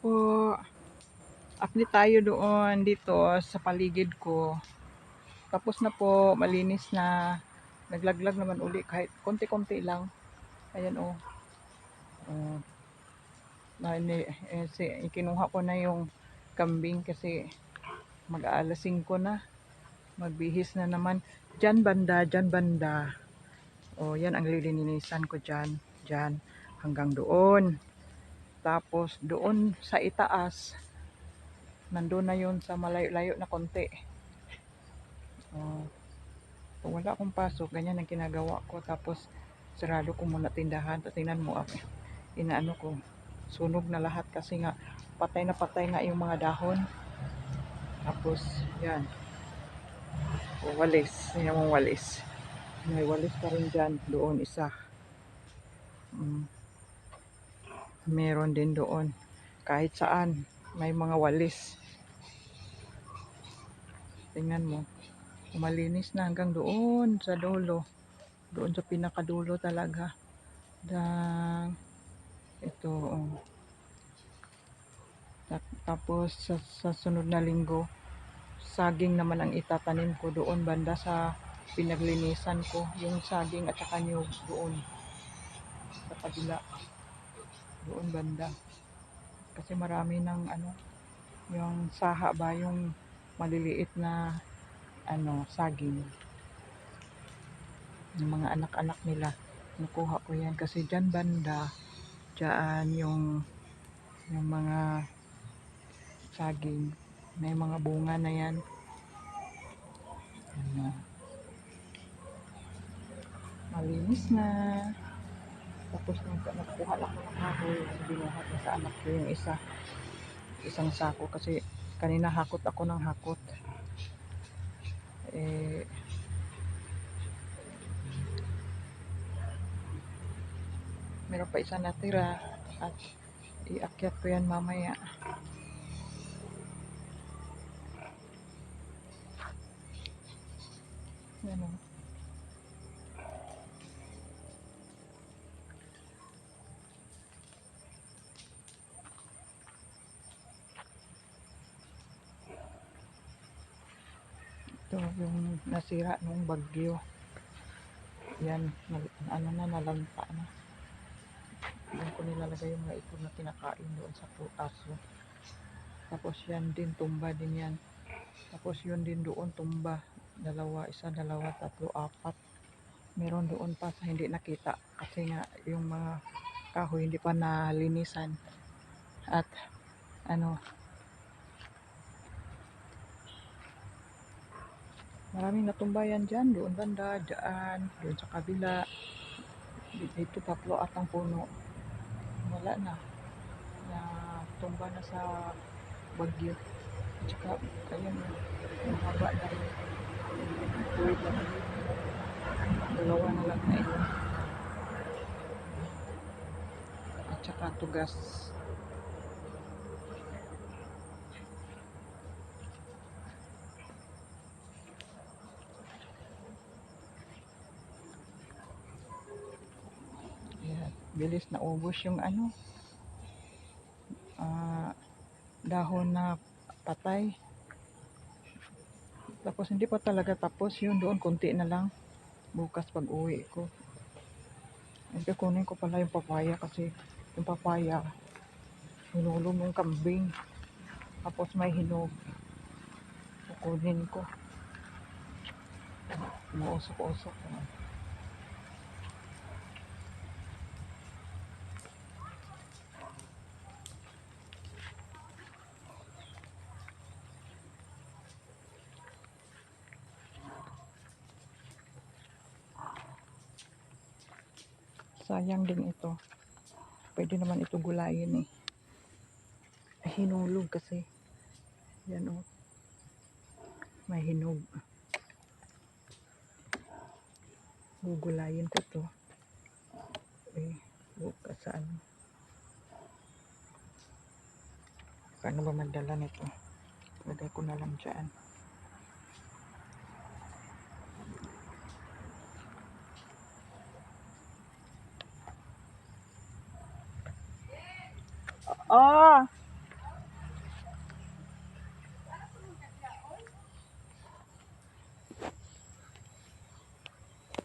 po. Update tayo doon dito sa paligid ko. Tapos na po, malinis na. Naglaglag naman uli kahit konti-konti lang. Ayan oh. Uh, eh, si, ikinuha ko na yung kambing kasi mag-aalasing ko na. Magbihis na naman. Diyan banda, diyan banda. Oh, yan ang lilinisan ko diyan, diyan hanggang doon. Tapos doon sa itaas, nandun na yun sa malayo-layo na konti. Oh, kung wala akong pasok, ganyan ang ginagawa ko. Tapos sarado ko muna tindahan. Tingnan mo, ah, inaano ko, sunog na lahat kasi nga patay na patay nga yung mga dahon. Tapos, yan. O, walis. Yan yung walis. May walis pa rin dyan. Doon isa. Mm. Meron din doon. Kahit saan. May mga walis. Tingnan mo. Malinis na hanggang doon sa dulo. Doon sa pinakadulo talaga. Da, ito. Oh. Tapos sa, sa sunod na linggo, saging naman ang itatanim ko doon banda sa pinaglinisan ko. Yung saging at saka niyog doon sa kabila. Doon banda. Kasi marami ng ano, yung saha ba, yung maliliit na ano, saging. Yung mga anak-anak nila. Nakuha ko yan kasi dyan banda, dyan yung yung mga saging. May mga bunga na yan. Ano. Malinis na. Tapos nakuha lang ng kahoy. Binuhat na sa anak ko yung isa. Isang sako kasi kanina hakot ako ng hakot. Eh, meron pa isa natira at iakyat ko yan mamaya. Yan o. Ito yung nasira nung bagyo. Yan, ano na, nalanta na. Yan ko nilalagay yung ito na kinakain doon sa putaso. Tapos yan din, tumba din yan. Tapos yun din doon, tumba. Dalawa, isa, dalawa, tatlo, apat. Meron doon pa sa hindi nakita. Kasi nga, yung mga kahoy hindi pa nalinisan. At, ano, maraming natumbayan dyan. Doon banda, dyan, doon sa kabila. Dito tatlo at ang puno. Wala na. Na tumba na sa bagyo. Tsaka, ayun, mahaba na rin. Na rin. Dalawa na lang na ilan. At tsaka tugas. Yan. Bilis na ubos yung ano. Ah, dahon na patay. Tapos hindi pa talaga tapos yun doon konti na lang. Bukas pag uwi ko. Hindi kunin ko pala yung papaya kasi yung papaya hinulong yung kambing. Tapos may hinog. Kukunin ko. Umuusok-usok. Sayang din ito. Pwede naman ito gulayin eh. Hinulog kasi. Yan o. Oh. May hinog. Gugulayin ko to. Eh, bukas sa ano. Paano ba magdala nito? Lagay ko na lang dyan. 哦。